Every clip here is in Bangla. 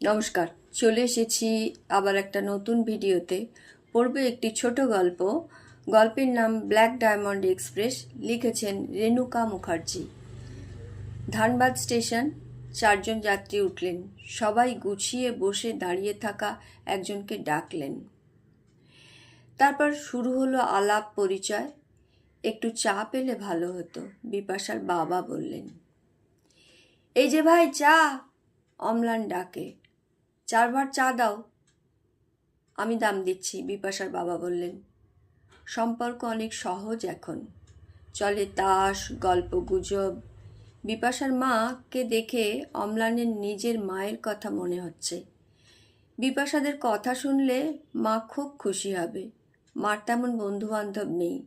নমস্কার, চলে এসেছি আবার একটা নতুন ভিডিওতে। পড়বে একটি ছোট গল্প। গল্পের নাম ব্ল্যাক ডায়মন্ড এক্সপ্রেস, লিখেছেন রেণুকা মুখার্জি। ধানবাদ স্টেশন, চারজন যাত্রী উঠলেন। সবাই গুছিয়ে বসে দাঁড়িয়ে থাকা একজনকে ডাকলেন। তারপর শুরু হলো আলাপ পরিচয়। একটু চা পেলে ভালো হতো, বিপাশার বাবা বললেন। এই যে ভাই, চা! অম্লান ডাকে। চারবার চা দাও। আমি দাম দিচ্ছি, বিপাশার বাবা বললেন। সম্পর্ক অনেক সহজ এখন। চলে তাস, গল্প গুজব। বিপাশার মাকে দেখে অম্লানের নিজের মায়ের কথা মনে হচ্ছে। বিপাশাদের কথা শুনলে মা খুব খুশি হবে। মার তেমন বন্ধু বান্ধব নেই।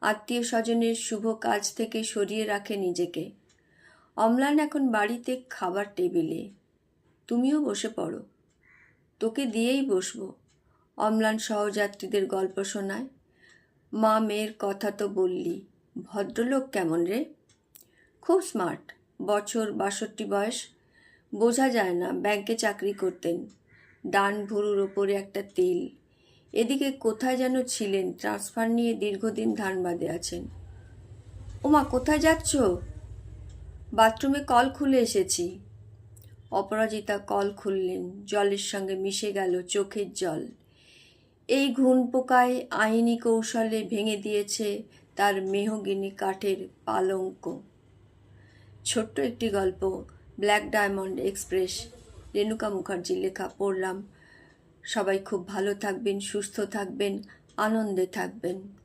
আত্মীয় স্বজনের শুভ কাজ থেকে সরিয়ে রাখে নিজেকে। অম্লান এখন বাড়িতে খাবার টেবিলে। তুমিও বসে পড়ো। তোকে দিয়েই বসবো। অম্লান সহযাত্রীদের গল্প শোনায়। মা মেয়ের কথা তো বললি। ভদ্রলোক কেমন রে? খুব স্মার্ট। বছর বাষট্টি বয়স। বোঝা যায় না ব্যাংকে চাকরি করতেন। ডান ভুরুর ওপরে একটা তেল। এদিকে কোথায় যেন ছিলেন ট্রান্সফার নিয়ে দীর্ঘদিন ধানবাদে আছেন। ওমা, কোথায় যাচ্ছ? বাথরুমে কল খুলে এসেছি। অপরাজিতা কল খুললেন, জলের সঙ্গে মিশে গেল চোখের জল। এই ঘুণ পোকায় আইনি কৌশলে ভেঙে দিয়েছে তার মেহগিনি কাঠের পালঙ্ক। ছোট্ট একটি গল্প, ব্ল্যাক ডায়মন্ড এক্সপ্রেস। রেণুকা মুখার্জির লেখা পড়লাম। সবাই খুব ভালো থাকবেন, সুস্থ থাকবেন, আনন্দে থাকবেন।